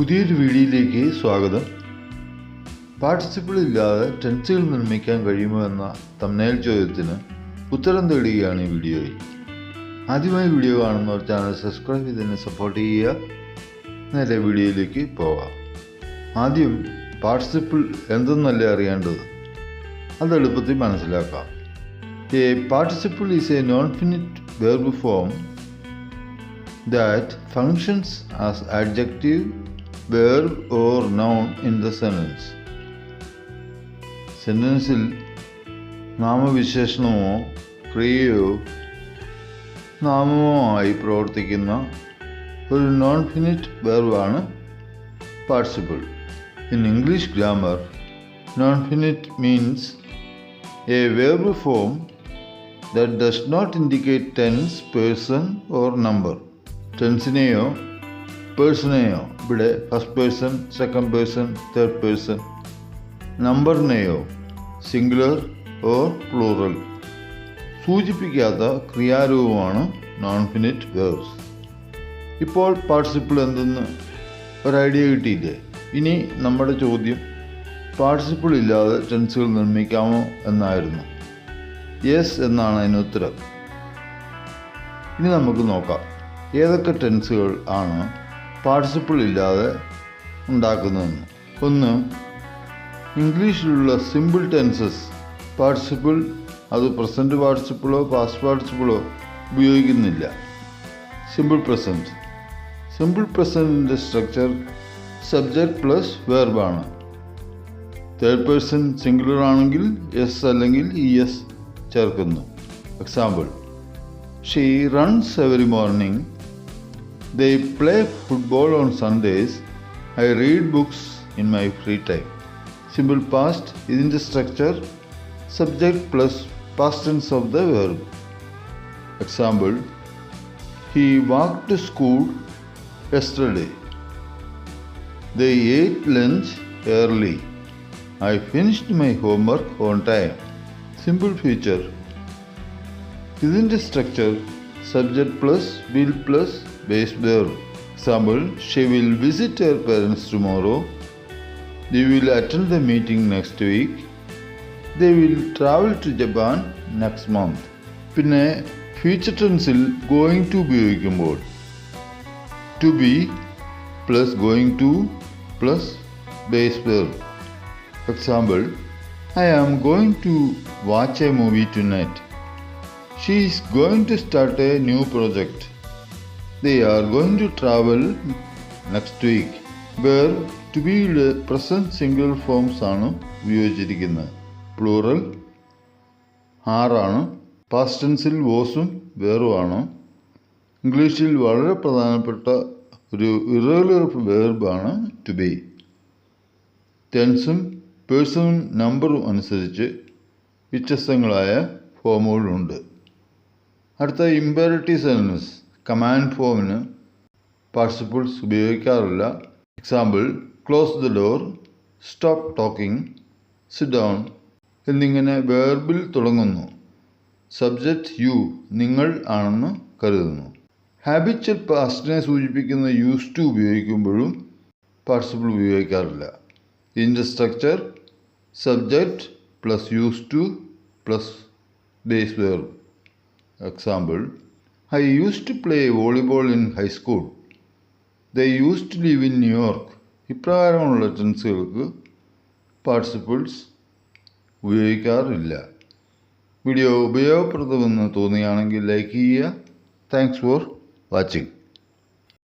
പുതിയൊരു വീഡിയോയിലേക്ക് സ്വാഗതം. പാർട്ടിസിപ്പിൾ ഇല്ലാതെ ടെൻസുകൾ നിർമ്മിക്കാൻ കഴിയുമോ എന്ന തമ്മേൽ ചോദ്യത്തിന് ഉത്തരം തേടുകയാണ് ഈ വീഡിയോയിൽ. ആദ്യമായി വീഡിയോ കാണുന്നവർ ചാനൽ സബ്സ്ക്രൈബ് ചെയ്തതിനെ സപ്പോർട്ട് ചെയ്യുക. നേരെ വീഡിയോയിലേക്ക് പോകാം ആദ്യം പാർട്ടിസിപ്പിൾ എന്തെന്നല്ലേ അറിയേണ്ടത്? അത് എളുപ്പത്തിൽ മനസ്സിലാക്കാം. A participle is a non finite verb form that functions as adjective, verb or noun in the sentence. സെൻറ്റൻസിൽ നാമവിശേഷണമോ ക്രിയയോ നാമമോ ആയി പ്രവർത്തിക്കുന്ന ഒരു non finite വെർബാണ് participle in English grammar non finite means a verb form that does not indicate tense, person or number. ടെൻസിനെയോ പേഴ്സണെയോ ഇവിടെ first person second person third person നമ്പറിനെയോ singular or plural സൂചിപ്പിക്കാത്ത ക്രിയാരൂപമാണ് നോൺ ഫിനിറ്റ് വേർബ്സ് ഇപ്പോൾ participle എന്തെന്ന്? ഒരു idea കിട്ടിയില്ലേ? ഇനി നമ്മുടെ ചോദ്യം. പാർട്ടിസിപ്പിൾ ഇല്ലാതെ ടെൻസുകൾ നിർമ്മിക്കാമോ എന്നായിരുന്നു. യെസ് എന്നാണ് അതിന് ഉത്തരം. ഇനി നമുക്ക് നോക്കാം. ഏതൊക്കെ ടെൻസുകൾ ആണ് പാർട്ടിസിപ്പിൾ ഇല്ലാതെ ഉണ്ടാക്കുന്നതെന്ന്. ഒന്ന് ഇംഗ്ലീഷിലുള്ള സിമ്പിൾ ടെൻസസ് പാർട്ടിസിപ്പിൾ അത് പ്രസന്റ് പാർട്ടിസിപ്പിളോ പാസ്റ്റ് പാർട്ടിസിപ്പിളോ ഉപയോഗിക്കുന്നില്ല. സിമ്പിൾ പ്രസന്റ് സിമ്പിൾ പ്രസന്റിന്റെ സ്ട്രക്ചർ സബ്ജക്റ്റ് പ്ലസ് വേർബാണ് തേർഡ് പേഴ്സൺ സിംഗുലർ ആണെങ്കിൽ എസ് അല്ലെങ്കിൽ ഇ എസ് ചേർക്കുന്നു. Example she runs every morning They play football on Sundays. I read books in my free time. Simple past is in the structure subject plus past tense of the verb. Example He walked to school yesterday. They ate lunch early. I finished my homework on time. Simple future. Isn't the structure subject plus will plus base verb example she will visit her parents tomorrow they will attend the meeting next week they will travel to Japan next month പിന്നെ future ടെൻസിൽ going to ഉപയോഗിക്കുമ്പോൾ to be plus going to plus base verb example I am going to watch a movie tonight She is going to start a new project. They are going to travel next week. Where to be യുടെ present single forms ആണ് ഉപയോഗിച്ചിരിക്കുന്നത് plural ആറാണ് പാസ്റ്റൻസിൽ വോസും വേറുമാണ് ഇംഗ്ലീഷിൽ വളരെ പ്രധാനപ്പെട്ട ഒരു irregular വേർബാണ് to be ടെൻസും പേഴ്സണും നമ്പറും അനുസരിച്ച് വ്യത്യസ്തങ്ങളായ ഫോമുകളുണ്ട് അടുത്ത ഇമ്പാരിറ്റി സെന്റൻസ് കമാൻഡ് ഫോമിന് പാർട്ടിസിപ്പിൾസ് ഉപയോഗിക്കാറില്ല. Example close the door stop talking sit down എന്നിങ്ങനെ വേർബിൽ തുടങ്ങുന്നു. സബ്ജക്റ്റ് യു നിങ്ങൾ ആണെന്ന് കരുതുന്നു. ഹാബിച്വൽ പാസ്റ്റിനെ സൂചിപ്പിക്കുന്ന യൂസ് ടു ഉപയോഗിക്കുമ്പോഴും പാർട്ടിസിപ്പിൾ ഉപയോഗിക്കാറില്ല. ഇതിന്റെ structure subject plus use to plus base verb example I use to play volleyball in high school they use to live in New York ഇപ്രകാരമുള്ള ടെൻസുകൾക്ക് പാർട്ടിസിപ്പിൾസ് ഉപയോഗിക്കാറില്ല. വീഡിയോ ഉപയോഗപ്രദമെന്ന് തോന്നുകയാണെങ്കിൽ ലൈക്ക് ചെയ്യുക. Thanks for watching